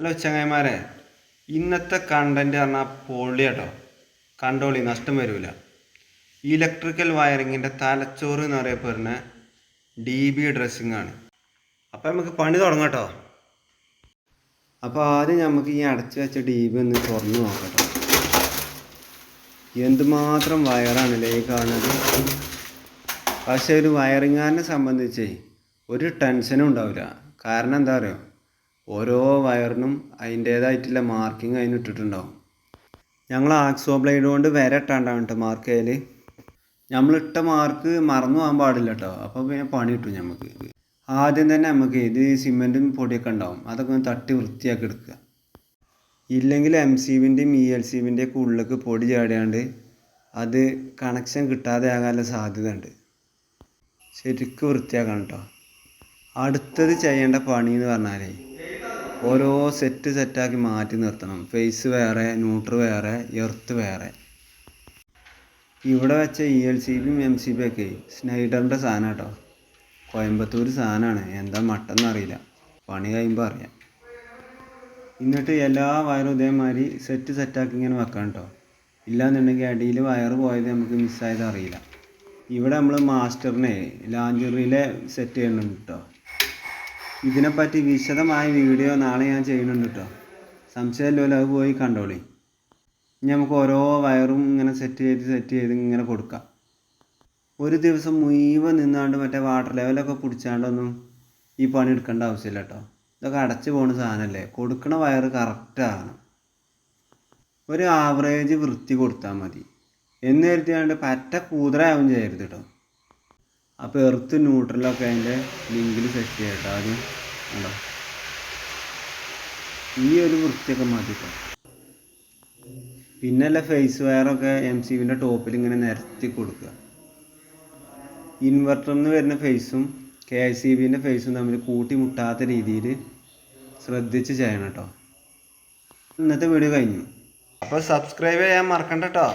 Hello ചങ്ങായിമാരെ ഇന്നത്തെ content പറഞ്ഞാൽ പൊളി കേട്ടോ. കണ്ടോളി നഷ്ടം വരില്ല ഇലക്ട്രിക്കൽ വയറിങ്ങിന്റെ തലച്ചോറ് എന്ന് പറയപ്പെടുന്ന ഡി ബി ഡ്രസ്സിങ് ആണ്. അപ്പോൾ നമുക്ക് പണി തുടങ്ങാം കേട്ടോ. അപ്പോൾ ആദ്യം നമുക്ക് ഈ അടച്ചു വെച്ച ഡി ബി ഒന്ന് തുറന്ന് നോക്കട്ടോ എന്തുമാത്രം വയറാണല്ലേ ഈ കാണുന്നത്? പക്ഷേ ഒരു വയറിങ്ങാരനെ സംബന്ധിച്ച് ഒരു ടെൻഷനും ഉണ്ടാവില്ല. കാരണം എന്താ പറയുക ഓരോ വയറിനും അതിന്റേതായിട്ടുള്ള മാർക്കിങ് അതിന് ഇട്ടിട്ടുണ്ടാവും ഞങ്ങൾ ആക്സോ ബ്ലേഡ് കൊണ്ട് വര ഇട്ടാണ്ടാവും കേട്ടോ മാർക്ക് ചെയ്യൽ നമ്മളിട്ട മാർക്ക് മറന്നു പോകാൻ പാടില്ല കേട്ടോ. അപ്പോൾ പിന്നെ പണി കിട്ടും നമുക്ക് ആദ്യം തന്നെ നമുക്ക് ഇത് സിമെന്റും പൊടിയൊക്കെ ഉണ്ടാവും. അതൊക്കെ ഒന്ന് തട്ടി വൃത്തിയാക്കി എടുക്കുക. ഇല്ലെങ്കിൽ എം സി ബിന്റെയും ഇ എൽ സി ബിന്റെയൊക്കെ ഉള്ളിലേക്ക് പൊടി ചാടിയാണ്ട് അത് കണക്ഷൻ കിട്ടാതെ ആകാനുള്ള സാധ്യത ഉണ്ട് ശരിക്കും വൃത്തിയാക്കണം കേട്ടോ. അടുത്തത് ചെയ്യേണ്ട പണി എന്ന് പറഞ്ഞാലേ ഓരോ സെറ്റ് സെറ്റാക്കി മാറ്റി നിർത്തണം. ഫേസ് വേറെ ന്യൂട്രൽ വേറെ എർത്ത് വേറെ. ഇവിടെ വെച്ച ഇ എൽ സി ബിയും എം സി ബി ഒക്കെ സ്നൈഡറിന്റെ സാധനം കേട്ടോ. കോയമ്പത്തൂർ സാധനമാണ് എന്താ മട്ടെന്ന് അറിയില്ല. പണി കഴിയുമ്പോൾ അറിയാം. എന്നിട്ട് എല്ലാ വയറും ഇതേമാതിരി സെറ്റ് സെറ്റാക്കി ഇങ്ങനെ വെക്കണം കേട്ടോ. ഇല്ലാന്നുണ്ടെങ്കിൽ അടിയിൽ വയർ പോയത് നമുക്ക് മിസ്സായത് അറിയില്ല. ഇവിടെ നമ്മൾ മാസ്റ്ററിനെ ലാഞ്ചറിയിലെ സെറ്റ് ചെയ്യണം കേട്ടോ. ഇതിനെപ്പറ്റി വിശദമായ വീഡിയോ നാളെ ഞാൻ ചെയ്യുന്നുണ്ട് കേട്ടോ. സംശയമില്ലല്ലോ അത് പോയി കണ്ടോളി. ഇനി നമുക്ക് ഓരോ വയറും ഇങ്ങനെ സെറ്റ് ചെയ്ത് സെറ്റ് ചെയ്ത് ഇങ്ങനെ കൊടുക്കാം. ഒരു ദിവസം മുഴുവൻ നിന്നാണ്ട് മറ്റേ വാട്ടർ ലെവലൊക്കെ പിടിച്ചാണ്ടൊന്നും ഈ പണി എടുക്കേണ്ട ആവശ്യമില്ല കേട്ടോ. ഇതൊക്കെ അടച്ചു പോകുന്ന സാധനമല്ലേ കൊടുക്കണ വയറ് കറക്റ്റാണ് ഒരു ആവറേജ് വൃത്തി കൊടുത്താൽ മതി. എന്ന് കരുതിയാണ്ട് പറ്റ കൂതറാവും ചെയ്യരുത് കേട്ടോ. അപ്പോൾ എർത്ത് ന്യൂട്രലൊക്കെ അതിന്റെ ലിങ്കിൽ സെറ്റ് ചെയ്യാം കേട്ടോ ആദ്യം. ഉണ്ടോ ഈ ഒരു വൃത്തിയൊക്കെ മതി പിന്നല്ല ഫേസ് വയറൊക്കെ എം സി വിന്റെ ടോപ്പിൽ ഇങ്ങനെ നിരത്തി കൊടുക്കുക. ഇൻവെർട്ടറിൽ നിന്ന് വരുന്ന ഫേസും കെ ഐ സി ബിന്റെ ഫേസും തമ്മിൽ കൂട്ടിമുട്ടാത്ത രീതിയിൽ ശ്രദ്ധിച്ച് ചെയ്യണം കേട്ടോ. ഇന്നത്തെ വീഡിയോ കഴിഞ്ഞു. അപ്പോൾ സബ്സ്ക്രൈബ് ചെയ്യാൻ മറക്കണ്ട കേട്ടോ.